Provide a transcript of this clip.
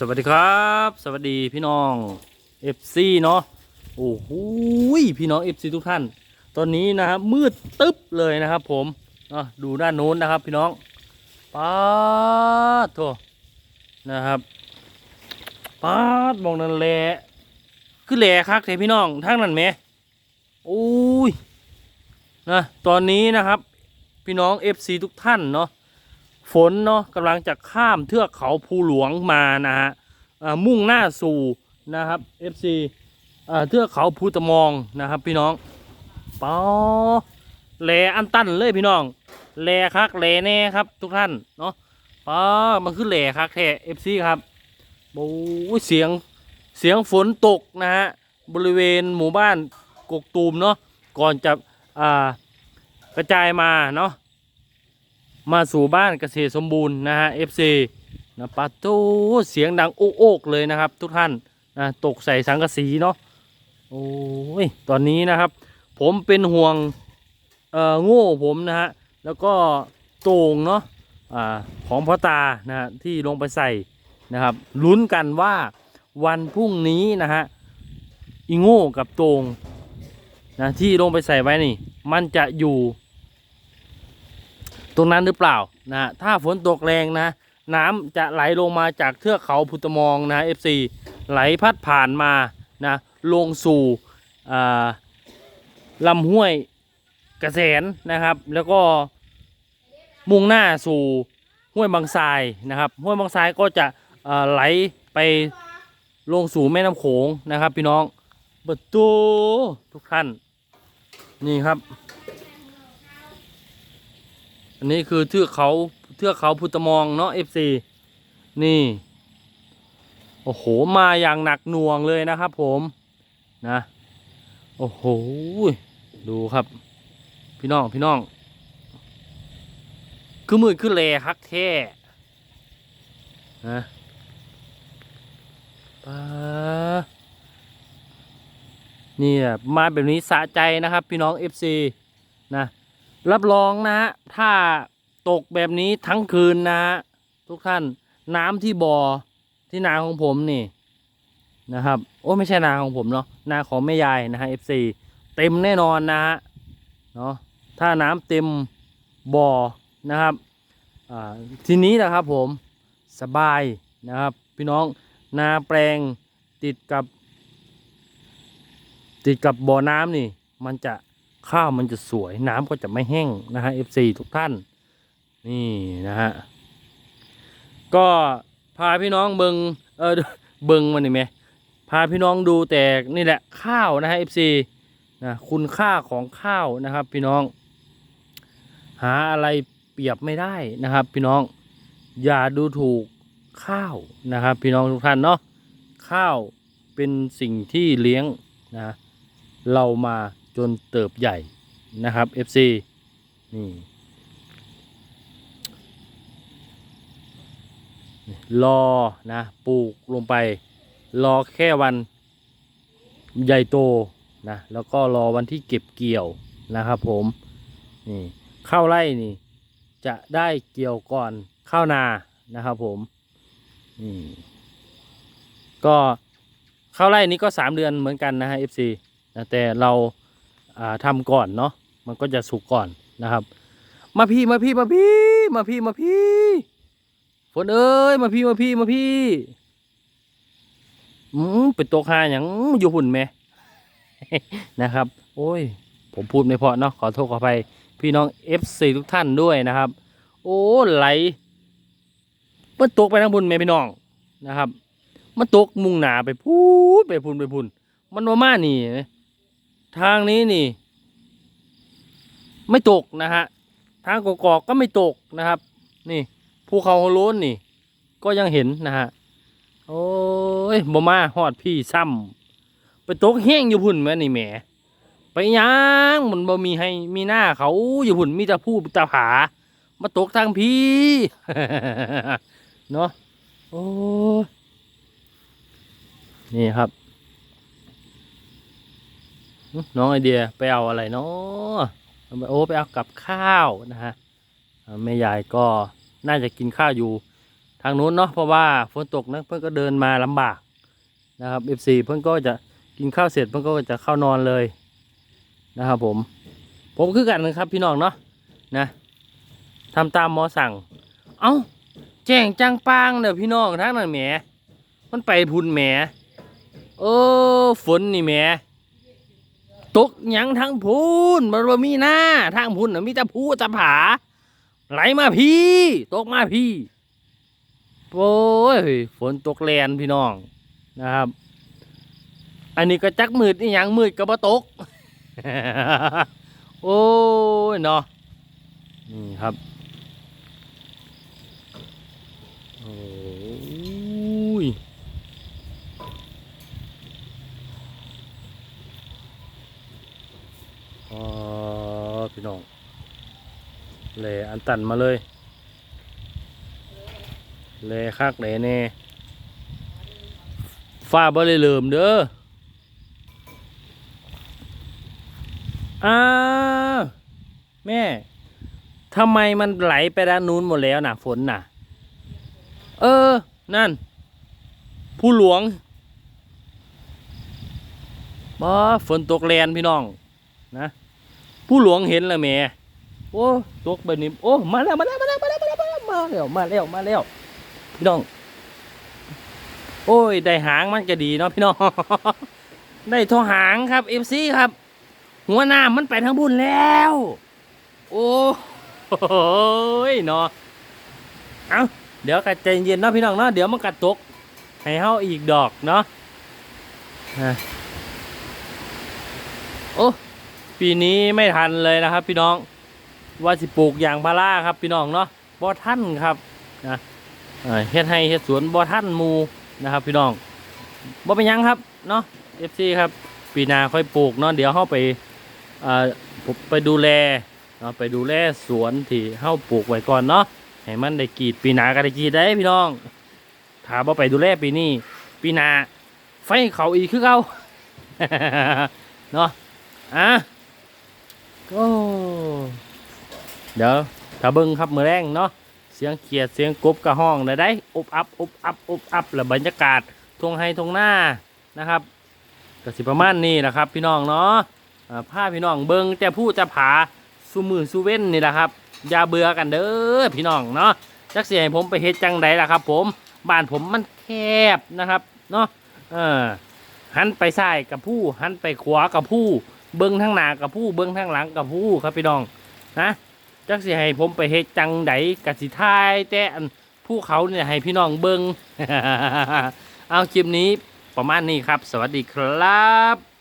สวัสดีครับ สวัสดีพี่น้อง FC เนาะโอ้โหพี่น้อง FC ทุกท่าน ตอนนี้นะครับมืดตึ๊บเลยนะครับ ผมเนาะดูด้านโน้นนะครับ พี่น้องป๊าดโถนะครับป๊าดมองนั่นแหละคือแหล่คักเถอะพี่น้องทั้งนั้นไหมโอ้ยนะตอนนี้นะครับ พี่น้อง FC ทุกท่านเนาะ ฝนเนาะกำลังจะข้ามเทือกเขาภูหลวงมานะฮะมุ่งหน้าสู่นะครับ FC เทือกเขาภูตะมองนะครับ พี่น้องปอแหลอันตันเลยพี่น้องแหลคักแหลแน่ครับ ทุกท่านเนาะปอมันคือแหลคักแท้ FC ครับโอ้เสียงเสียงฝนตกนะฮะบริเวณหมู่บ้านกกตูมเนาะก่อนจะอ่ากระจายมาเนาะ มาสู่บ้านเกษตรสมบูรณ์นะฮะ FC นะปาโตเสียงดังโอ๊กๆเลยนะครับ ทุกท่านนะตกใส่สังกะสีเนาะโอ้ยตอนนี้นะครับ ผมเป็นห่วงเอ่อโง่ผมนะฮะแล้วก็โต่งเนาะอ่าของพ่อตานะฮะที่ลงไปใส่นะครับลุ้นกันว่าวันพรุ่งนี้นะฮะอีโง่กับโต่งนะที่ลงไปใส่ไว้นี่ มันจะอยู่ ตรงนั้นหรือเปล่านะฮะถ้าฝนตกแรงนะ น้ำจะไหลลงมาจากเทือกเขาพุตมองนะ FC ไหลพัดผ่านมานะลงสู่อ่าลำห้วยกระแสนนะครับ แล้วก็มุ่งหน้าสู่ห้วยบางทรายนะครับห้วยบางทรายก็จะไหลไปลงสู่แม่น้ำโขงนะครับ พี่น้องเปิดตัวทุกท่านนี่ครับ อันนี้คือเทือกเขาเทือกเขาพุตมองเนาะ FC นี่ โอ้โห มาอย่างหนักหน่วงเลยนะครับผมนะ โอ้โห ดูครับ พี่น้องพี่น้อง คือมืดคือแลคักแท้นะปานี่มาแบบนี้สะใจนะครับ พี่น้อง FC นะ รับรองนะฮะถ้าตกแบบนี้ทั้งคืนนะฮะทุกท่านน้ำที่บ่อที่นาของผมนี่นะครับ โอ้ไม่ใช่นาของผมเนาะนาของแม่ยายนะฮะ FC เต็มแน่นอนนะฮะเนาะถ้าน้ำเต็มบ่อนะครับอ่าทีนี้นะครับผมสบายนะครับ พี่น้องนาแปลงติดกับ ติดกับบ่อน้ำนี่ มันจะ ข้าวมันจะสวยน้ำก็จะไม่แห้งนะฮะ FC ทุกท่าน นี่นะฮะ ก็พาพี่น้องเบิงเออเบิงมันนี่ไหมพาพี่น้องดูแต่นี่แหละข้าวนะฮะ FC นะคุณค่าของข้าวนะครับ พี่น้อง หาอะไรเปรียบไม่ได้นะครับ พี่น้องอย่าดูถูกข้าวนะครับ พี่น้องทุกท่านเนาะข้าวเป็นสิ่งที่เลี้ยงนะเรามา จนเติบใหญ่นะครับ FC นี่รอนะปลูกลงไป รอแค่วันใหญ่โตนะแล้วก็รอวันที่เก็บเกี่ยวนะครับผมนี่ข้าวไร่นี่จะได้เกี่ยวก่อนข้าวนานะครับผมนี่ก็ข้าวไร่นี้ก็สามเดือนเหมือนกันนะฮะ FC แต่เรา อ่าทำก่อนเนาะมันก็จะสุกก่อนนะครับ มาพี่มาพี่มาพี่มาพี่มาพี่ฝนเอ้ยมาพี่มาพี่มาพี่อืมเป็นตัวคาอย่างอยู่หุ่นไหมนะครับ โอ้ย ผมพูดไม่พอเนาะขอโทษขออภัยพี่น้อง FC ทุกท่านด้วยนะครับ โอ้ไหลมันตกไปทางบุญแม่พี่น้องนะครับ มันตกมุ่งหนาไปพูดไปพูนไปพูนมันมาม่านี่ ทางนี้นี่ ไม่ตกนะฮะทางกอกๆก็ไม่ตกนะครับ นี่ภูเขาโล้นนี่ ก็ยังเห็นนะฮะโอ้ยบมาฮอดพี่ซ้ำไปตกแห้งอยู่พุ่นแม่นี่แหมไปยังมันบ่มีให้มีหน้าเขาอยู่พุ่นมีแต่ผู้ตาผามาตกทางพี่เนาะโอ้นี่ครับ น้องไอเดียไปเอาอะไรเนาะโอ้ไปเอากับข้าวนะฮะแม่ยายก็น่าจะกินข้าวอยู่ทางนู้นเนาะเพราะว่าฝนตกนะเพื่อนก็เดินมาลำบากนะครับ FC เพื่อนก็จะกินข้าวเสร็จเพื่อนก็จะเข้านอนเลยนะครับผม ผมคือกันนะครับพี่น้องเนาะนะทำตามหมอสั่ง เอ้าแจ้งจังปางเด้อพี่น้องทั้งนั้นแหมมันไปพุ่นแหมเออฝนนี่แหม ตกหยังทั้งพูนมันว่มีหน้าทางพุ่นน่ะมีแต่ภูแต่ผา ไหลมาพี่ ตกมาพี่โอ้ยฝนตกแลนพี่น้องนะครับ อันนี้ก็จักมืดนี่ยังมืดก็บ่ตก โอ้ยเนาะนี่ครับ โอ้ย อ๋อพี่น้องแหลอันตันมาเลยแหลคักแหลแน่ฟ้าบ่เลยเหลิมเด้ออ้าแม่ทำไมมันไหลไปด้านนู้นหมดแล้วน่ะฝนน่ะ เออ นั่น ผู้หลวงบ่ฝนตกแลนพี่น้อง นะผู้หลวงเห็นล้วแม่โอ้ตกแบบนี้โอ้มาแล้วมาแล้วมาแล้วมาแล้วมาแล้วมาแล้วมาแล้วมาแล้วพี่น้อง โอ้ยได้หางมันก็ดีเนาะพี่น้องได้ทอหางครับเอฟซีครับ หัวหน้ามันไปทางบุญแล้ว โอ้ยเนาะเอาเดี๋ยวกัดใจเย็นเนาะพี่น้องเนาะเดี๋ยวมันกัดตกให้เฮาอีกดอกเนาะโอ้ ปีนี้ไม่ทันเลยนะครับ พี่น้องว่าสิปลูกยางพาราครับ พี่น้องเนาะบ่ทันครับนะเฮ็ดให้เฮ็ดสวนบ่ทันมูนะครับ พี่น้องบ่เป็นยังครับเนาะ FC ครับ ปีหน้าค่อยปลูกเนาะเดี๋ยวเฮาไปเอ่อผมไปดูแลเนาะไปดูแลสวนที่เฮาปลูกไว้ก่อนเนาะให้มันได้กีดปีหนาก็ได้กีดได้พี่น้องถ้าบ่ไปดูแลปีนี้ปีหนาไฟเขาอีกคือเขาเนาะอะ โอ้เดี๋ยวถ้าเบิ้งครับมือแรงเนาะเสียงเขียดเสียงกบกระห้องได้ได้อบอับอบอับอบอับแล้วบรรยากาศทงไฮทงหน้านะครับกสิประมาณนี้นะครับ พี่น้องเนาะผ้าพี่น้องเบิ้งแต่ผู้จะผาสุมือสุเว้นนี่แหละครับอย่าเบื่อกันเด้อพี่น้องเนาะจักเสียให้ผมไปเฮ็ดจังใดล่ะครับ ผมบ้านผมมันแคบนะครับเนาะเออหันไปซ้ายกับผู้หันไปขวากับผู้ เบิ้งทั้งหน้ากับผู้เบิ้งทั้งหลังกับผู้ครับพี่น้องนะจักสิให้ผมไปเฮ็ดจังไดกสิทายแต่ผู้เขาเนี่ยให้พี่น้องเบิ้งเอาคลิปนี้ประมาณนี้ครับ สวัสดีครับ